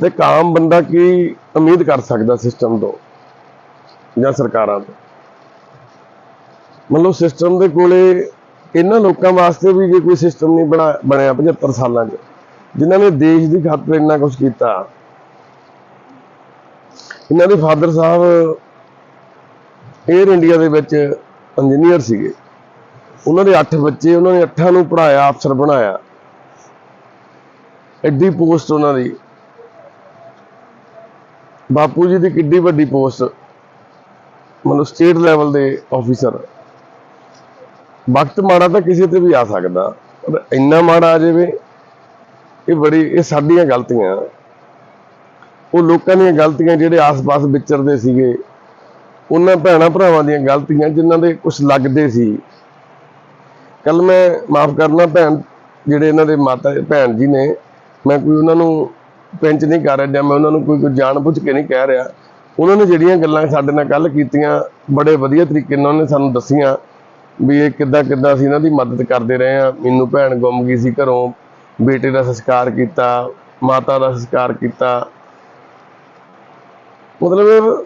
ਤੇ ਕਾਮ ਬੰਦਾ ਕੀ ਉਮੀਦ ਕਰ ਸਕਦਾ ਸਿਸਟਮ ਤੋਂ ਜਾਂ ਸਰਕਾਰਾਂ ਤੋਂ? ਮਤਲਬ ਸਿਸਟਮ ਦੇ ਕੋਲੇ ਇਹਨਾਂ ਲੋਕਾਂ ਵਾਸਤੇ ਵੀ ਜੇ ਕੋਈ ਸਿਸਟਮ ਨਹੀਂ ਬਣਾ ਬਣਿਆ 75 ਸਾਲਾਂ 'ਚ। ਜਿਨ੍ਹਾਂ ਨੇ ਦੇਸ਼ ਦੀ ਖਾਤਰ ਇੰਨਾ ਕੁਝ ਕੀਤਾ। ਇਹਨਾਂ ਦੇ ਫਾਦਰ ਸਾਹਿਬ 에ਅਰ ਇੰਡੀਆ ਦੇ ਵਿੱਚ ਇੰਜੀਨੀਅਰ ਸੀਗੇ। ਉਹਨਾਂ ਦੇ 8 ਬੱਚੇ, ਉਹਨਾਂ ਨੇ 8 ਨੂੰ ਪੜਾਇਆ ਅਫਸਰ ਬਣਾਇਆ। ਐਡੀ ਪੋਸਟ ਉਹਨਾਂ ਦੀ। ਬਾਪੂ ਜੀ ਦੀ ਕਿੱਡੀ ਵੱਡੀ ਪੋਸਟ। ਮਤਲਬ ਸਟੇਟ ਲੈਵਲ ਦੇ ਆਫੀਸਰ ਵਕਤ ਮਾੜਾ ਤਾਂ ਕਿਸੇ ਤੇ ਵੀ ਆ ਸਕਦਾ, ਪਰ ਇੰਨਾ ਮਾੜਾ ਆ ਜਾਵੇ ਇਹ ਬੜੀ, ਇਹ ਸਾਡੀਆਂ ਗਲਤੀਆਂ। ਉਹ ਲੋਕਾਂ ਦੀਆਂ ਗਲਤੀਆਂ ਜਿਹੜੇ ਆਸ-ਪਾਸ ਵਿਚਰਦੇ ਸੀਗੇ, ਉਹਨਾਂ ਭੈਣਾ ਭਰਾਵਾਂ ਦੀਆਂ ਗਲਤੀਆਂ ਜਿਨ੍ਹਾਂ ਦੇ ਕੁਝ ਲੱਗਦੇ ਸੀ। ਕੱਲ ਮੈਂ ਮਾਫ ਕਰਨਾ ਭੈਣ, ਜਿਹੜੇ ਇਹਨਾਂ ਦੇ ਮਾਤਾ, ਭੈਣ ਜੀ ਨੇ, ਮੈਂ ਕੋਈ ਉਹਨਾਂ ਨੂੰ ਪਿੰਚ ਨਹੀਂ ਕਰ ਰਿਹਾ, ਜਾਂ ਮੈਂ ਉਹਨਾਂ ਨੂੰ ਕੋਈ ਕੋਈ ਜਾਣਬੁੱਝ ਕੇ ਨਹੀਂ ਕਹਿ ਰਿਹਾ। ਉਹਨਾਂ ਨੇ ਜਿਹੜੀਆਂ ਗੱਲਾਂ ਸਾਡੇ ਨਾਲ ਕੱਲ ਕੀਤੀਆਂ, ਬੜੇ ਵਧੀਆ ਤਰੀਕੇ ਨਾਲ ਉਹਨੇ ਸਾਨੂੰ ਦੱਸੀਆਂ ਵੀ ਇਹ ਕਿੱਦਾਂ ਕਿੱਦਾਂ ਅਸੀਂ ਇਹਨਾਂ ਦੀ ਮਦਦ ਕਰਦੇ ਰਹੇ ਆ ਮੈਨੂੰ ਭੈਣ ਗੁੰਮ ਗਈ ਸੀ ਘਰੋਂ ਬੇਟੇ ਦਾ ਸੰਸਕਾਰ ਕੀਤਾ, ਮਾਤਾ ਦਾ ਸੰਸਕਾਰ ਕੀਤਾ। ਮਤਲਬ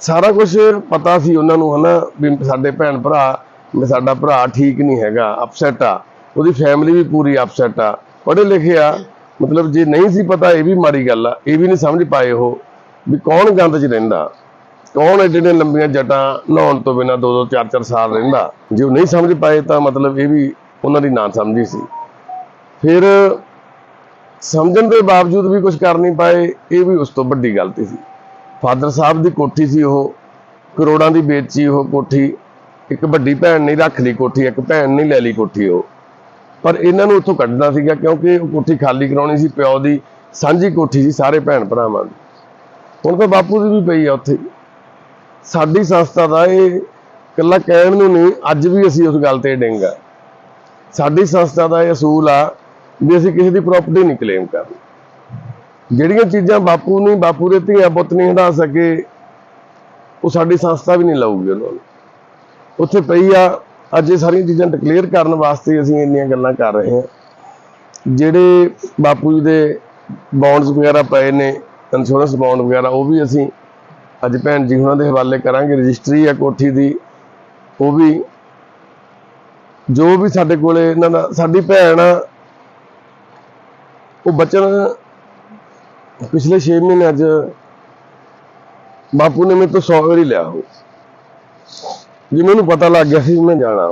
ਸਾਰਾ ਕੁਝ ਪਤਾ ਸੀ ਉਹਨਾਂ ਨੂੰ, ਹਨਾ, ਵੀ ਸਾਡੇ ਭੈਣ ਭਰਾ ਸਾਡਾ ਭਰਾ ਠੀਕ ਨਹੀਂ ਹੈਗਾ ਅਪਸੈਟ ਆ। ਉਹਦੀ ਫੈਮਿਲੀ ਵੀ ਪੂਰੀ ਅਪਸੈਟ ਆ। ਪੜ੍ਹੇ ਲਿਖੇ ਆ, ਮਤਲਬ ਜੇ ਨਹੀਂ ਸੀ ਪਤਾ, ਇਹ ਵੀ ਮਾੜੀ ਗੱਲ ਆ। ਇਹ ਵੀ ਨਹੀਂ ਸਮਝ ਪਾਏ ਉਹ ਵੀ ਕੌਣ ਗੰਦ 'ਚ ਰਹਿੰਦਾ। ਕੌਣ ਐਡੇ ਨੇ ਲੰਬੀਆਂ ਜਟਾਂ ਨਹਾਉਣ ਤੋਂ ਬਿਨਾ ਦੋ ਦੋ ਚਾਰ ਚਾਰ ਸਾਲ ਰਹਿੰਦਾ। ਜੇ ਉਹ ਨਹੀਂ ਸਮਝ ਪਾਏ ਤਾਂ ਮਤਲਬ ਇਹ ਵੀ ਉਹਨਾਂ ਦੀ ਨਾ ਸਮਝੀ ਸੀ। ਫਿਰ ਸਮਝਣ ਦੇ ਬਾਵਜੂਦ ਵੀ ਕੁਝ ਕਰ ਨਹੀਂ ਪਾਏ, ਇਹ ਵੀ ਉਸ ਤੋਂ ਵੱਡੀ ਗਲਤੀ ਸੀ। ਫਾਦਰ ਸਾਹਿਬ ਦੀ ਕੋਠੀ ਸੀ ਉਹ, ਕਰੋੜਾਂ ਦੀ ਵੇਚੀ ਉਹ ਕੋਠੀ। ਇੱਕ ਵੱਡੀ ਭੈਣ ਨਹੀਂ ਰੱਖ ਲਈ ਕੋਠੀ, ਇੱਕ ਭੈਣ ਨਹੀਂ ਲੈ ਲਈ ਕੋਠੀ ਉਹ। ਪਰ ਇਹਨਾਂ ਨੂੰ ਉੱਥੋਂ ਕੱਢਣਾ ਸੀਗਾ ਕਿਉਂਕਿ ਉਹ ਕੋਠੀ ਖਾਲੀ ਕਰਾਉਣੀ ਸੀ, ਪਿਓ ਦੀ ਸਾਂਝੀ ਕੋਠੀ ਸੀ ਸਾਰੇ ਭੈਣ ਭਰਾਵਾਂ ਦੀ। ਹੁਣ ਤਾਂ ਬਾਪੂ ਦੀ ਵੀ ਪਈ ਆ ਉੱਥੇ। ਸਾਡੀ ਸੰਸਥਾ ਦਾ ਇਹ ਇਕੱਲਾ ਕਹਿਣ ਨੂੰ ਨਹੀਂ, ਅੱਜ ਵੀ ਅਸੀਂ ਉਸ ਗੱਲ ਤੇ ਡਿੰਗਾ ਸਾਡੀ ਸੰਸਥਾ ਦਾ ਇਹ ਅਸੂਲ ਆ ਵੀ ਅਸੀਂ ਕਿਸੇ ਦੀ ਪ੍ਰਾਪਰਟੀ ਨਹੀਂ ਕਲੇਮ ਕਰਨੀ। ਜਿਹੜੀਆਂ ਚੀਜ਼ਾਂ ਬਾਪੂ ਨਹੀਂ ਬਾਪੂ ਦੇ ਧੀਆਂ ਪੁੱਤ ਨਹੀਂ ਹੰਡਾ ਸਕੇ, ਉਹ ਸਾਡੀ ਸੰਸਥਾ ਵੀ ਨਹੀਂ ਲਾਊਗੀ ਉਹਨਾਂ ਨੂੰ। ਉੱਥੇ ਪਈ ਆ, ਅੱਜ ਇਹ ਸਾਰੀਆਂ ਚੀਜ਼ਾਂ ਡਿਕਲੇਅਰ ਕਰਨ ਵਾਸਤੇ ਅਸੀਂ ਇੰਨੀਆਂ ਗੱਲਾਂ ਕਰ ਰਹੇ ਹਾਂ। ਜਿਹੜੇ ਬਾਪੂ ਜੀ ਦੇ ਬੌਂਡਸ ਵਗੈਰਾ ਪਏ ਨੇ ਇੰਸ਼ੋਰੈਂਸ ਬੌਂਡ ਵਗੈਰਾ, ਉਹ ਵੀ ਅਸੀਂ ਅੱਜ ਭੈਣ ਜੀ ਉਹਨਾਂ ਦੇ ਹਵਾਲੇ ਕਰਾਂਗੇ। ਰਜਿਸਟਰੀ ਆ ਕੋਠੀ ਦੀ, ਉਹ ਵੀ ਜੋ ਵੀ ਸਾਡੇ ਕੋਲੇ ਇਹਨਾਂ ਦਾ, ਸਾਡੀ ਭੈਣ ਆ ਉਹ ਬਚਨ ਪਿਛਲੇ 6 ਮਹੀਨੇ ਅੱਜ ਬਾਪੂ ਨੇ ਮੇਰੇ ਤੋਂ 100 ਵਾਰੀ ਲਿਆ ਹੋ ਜੀ ਮੈਨੂੰ ਪਤਾ ਲੱਗ ਗਿਆ ਸੀ ਮੈਂ ਜਾਣਾ।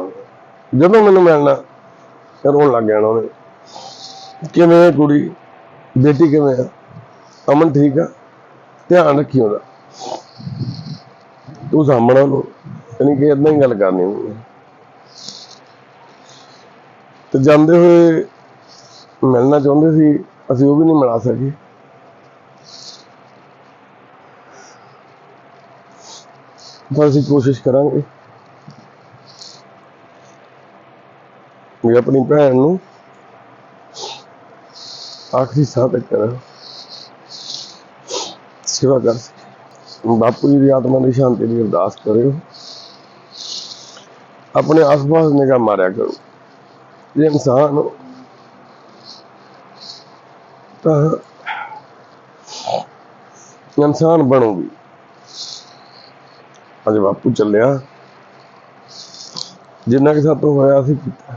ਜਦੋਂ ਮੈਨੂੰ ਮਿਲਣਾ, ਫਿਰ ਰੋਣ ਲੱਗ ਜਾਣਾ ਉਹਨੇ। ਕਿਵੇਂ ਹੈ ਕੁੜੀ? ਬੇਟੀ ਕਿਵੇਂ ਆ? ਅਮਨ ਠੀਕ ਆ? ਧਿਆਨ ਰੱਖੀ ਉਹਦਾ। ਤੂੰ ਸਾਹਮਣਾ ਨੂੰ ਯਾਨੀ ਕਿ ਇਦਾਂ ਹੀ ਗੱਲ ਕਰਨੀ ਤੇ ਜਾਂਦੇ ਹੋਏ ਮਿਲਣਾ ਚਾਹੁੰਦੇ ਸੀ, ਅਸੀਂ ਉਹ ਵੀ ਨਹੀਂ ਮਿਲਾ ਸਕੇ। ਪਰ ਅਸੀਂ ਕੋਸ਼ਿਸ਼ ਕਰਾਂਗੇ ਵੀ ਆਪਣੀ ਭੈਣ ਨੂੰ ਆਖਰੀ ਸਾਹ ਤੱਕ ਕਰਾਂ, ਸੇਵਾ ਕਰ ਬਾਪੂ ਜੀ ਦੀ ਆਤਮਾ ਦੀ ਸ਼ਾਂਤੀ ਦੀ ਅਰਦਾਸ ਕਰਿਓ। ਆਪਣੇ ਆਸ-ਪਾਸ ਨਿਗਾਹ ਮਾਰਿਆ ਕਰੋ। ਜੇ ਇਨਸਾਨ ਤਾਂ ਇਨਸਾਨ ਬਣੂਗੀ। ਅੱਜ ਬਾਪੂ ਚੱਲਿਆ। ਜਿੰਨਾ ਕਿ ਸਾਤੋਂ ਹੋਇਆ ਸੀ ਕੀਤਾ।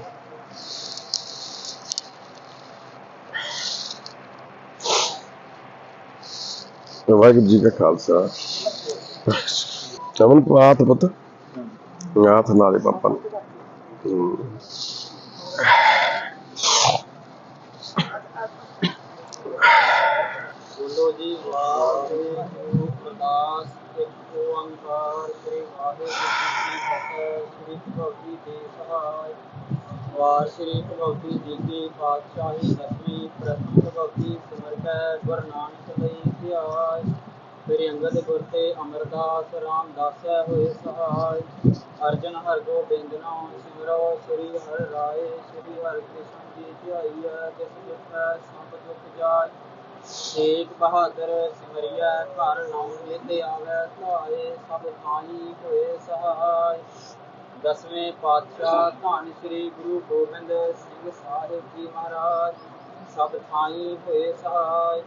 ਵਾਹਿਗੁਰੂ ਜੀ ਕਾ ਖਾਲਸਾ। ਚਵਨ ਪਾਤ ਪੁੱਤ। ਹੱਥ ਲਾ ਪਾਪਾ ਨੂੰ ਹਮ। ਬੋਲੋ ਜੀ ਵਾਹਿਗੁਰੂ ਪ੍ਰਕਾਸ਼ ਇੱਕ ਓੰਕਾਰ ਸ੍ਰੀ ਵਾਹਿਗੁਰੂ ਜੀ ਕੀ ਫਤਿਹ ਸ੍ਰੀ ਭਗਵਤੀ ਦੇ ਸਹਾਇ ਵਾਰ ਸ੍ਰੀ ਭਗਵਤੀ ਜੀ ਕੀ ਦਸਵੀਂ ਪ੍ਰਥਮ ਭਗਵਤੀ ਸਿਮਰਤੈ ਗੁਰ ਨਾਨਕ ਲਈ ਧਿਆਇ ਸ੍ਰੀ ਅੰਗਦ ਗੁਰ ਤੇ ਅਮਰਦਾਸ ਰਾਮਦਾਸੈ ਹੋਏ ਸਹਾਇ। ਅਰਜਨ ਹਰਿ ਗੋਬਿੰਦ ਨਾਮ ਸਿਮਰੋ, ਸ੍ਰੀ ਹਰਿ ਰਾਏ, ਸ੍ਰੀ ਹਰਿ ਕ੍ਰਿਸ਼ਨ ਜੀ ਧਿਆਈਐ ਜਿਸ ਜਿਤੈ ਸਭ ਦੁਖ ਜਾਏ। ਤੇਗ ਬਹਾਦਰ ਸਿਮਰਿਆ ਘਰ ਨਾਮ ਨਿਤ ਆਵੈ, ਧਾਏ ਸਭ ਥਾਈ ਹੋਏ ਸਹਾਇ। ਦਸਵੇਂ ਪਾਤਸ਼ਾਹ ਧੰਨ ਸ੍ਰੀ ਗੁਰੂ ਗੋਬਿੰਦ ਸਿੰਘ ਸਾਹਿਬ ਜੀ ਮਹਾਰਾਜ, ਸਭ ਥਾਈ ਹੋਏ ਸਹਾਇ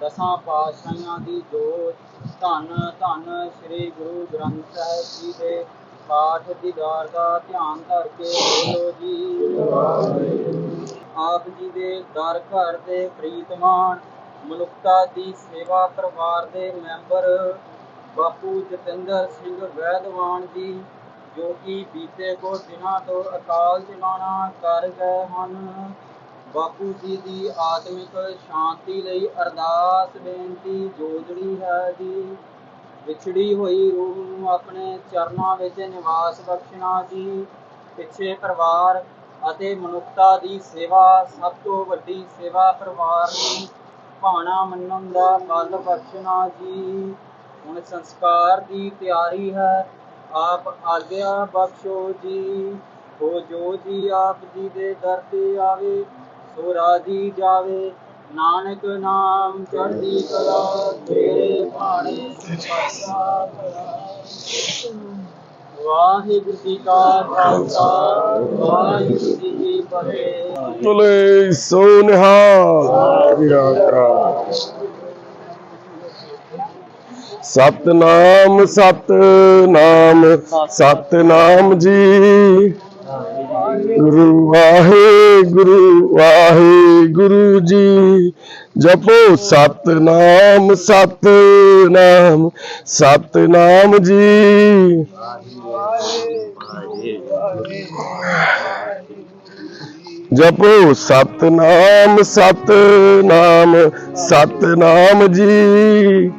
ਦਸਾਂ ਪਾਤਸ਼ਾਹਾਂ ਦੀ ਜੋਤ, ਧੰਨ ਧੰਨ ਸ੍ਰੀ ਗੁਰੂ ਗ੍ਰੰਥ ਸਾਹਿਬ ਜੀ ਦੇ ਪਾਠ ਦੀਦਾਰ ਦਾ ਧਿਆਨ ਧਰ ਬੋਲੋ ਜੀ। ਆਪ ਜੀ ਦੇ ਦਰ ਘਰ ਦੇ ਪ੍ਰੀਤਮਾਨ, ਮਨੁੱਖਤਾ ਦੀ ਸੇਵਾ ਪਰਿਵਾਰ ਦੇ ਮੈਂਬਰ, ਬਾਪੂ ਜਤਿੰਦਰ ਸਿੰਘ ਵੈਦਵਾਨ ਜੀ ਜੋ ਕਿ ਬੀਤੇ ਕੁਝ ਦਿਨਾਂ ਤੋਂ ਅਕਾਲ ਚਲਾਣਾ ਕਰ ਗਏ ਹਨ। ਬਾਪੂ ਜੀ ਦੀ ਆਤਮਿਕ ਸ਼ਾਂਤੀ ਲਈ ਅਰਦਾਸ ਬੇਨਤੀ ਜੋਦੜੀ ਹੈ ਜੀ। ਵਿਛੜੀ ਹੋਈ ਰੂਹ ਨੂੰ ਆਪਣੇ ਚਰਨਾਂ ਵਿੱਚ ਨਿਵਾਸ ਬਖਸ਼ਣਾ ਜੀ। ਪਿੱਛੇ ਪਰਿਵਾਰ ਅਤੇ ਮਨੁੱਖਤਾ ਦੀ ਸੇਵਾ, ਸਭ ਤੋਂ ਵੱਡੀ ਸੇਵਾ ਪਰਿਵਾਰ ਨੂੰ ਭਾਣਾ ਮੰਨਣ ਦਾ ਬਲ ਬਖਸ਼ਣਾ ਜੀ। ਹੁਣ ਸੰਸਕਾਰ ਦੀ ਤਿਆਰੀ ਹੈ। ਆਪ ਆਗਿਆ ਬਖਸ਼ੋ ਜੀ ਹੋ ਜੋ ਜੀ ਆਪ ਜੀ ਦੇ ਦਰ ਤੇ ਆਵੇ ਸੋ ਰਾਜੀ ਜਾਵੇ ਨਾਨਕ ਨਾਮ ਚੜ੍ਹਦੀ ਕਲਾ ਤੇਰੇ ਪਾਸਾ ਵਾਹਿਗੁਰੂ ਜੀ ਕਾ ਖਾਲਸਾ ਵਾਹਿਗੁਰੂ ਜੀ ਕੀ ਫਤਿਹ। ਤੁਲੇ ਸੋ ਨਿਹਾਲ। ਸਤਨਾਮ ਸਤਨਾਮ ਸਤਨਾਮ ਜੀ। ਗੁਰੂ ਵਾਹਿਗੁਰੂ ਵਾਹਿਗੁਰੂ ਜੀ। ਜਪੋ ਸਤਨਾਮ ਸਤਨਾਮ ਸਤਨਾਮ ਜੀ। ਜਪੋ ਸਤਨਾਮ ਸਤਨਾਮ ਸਤਨਾਮ ਜੀ।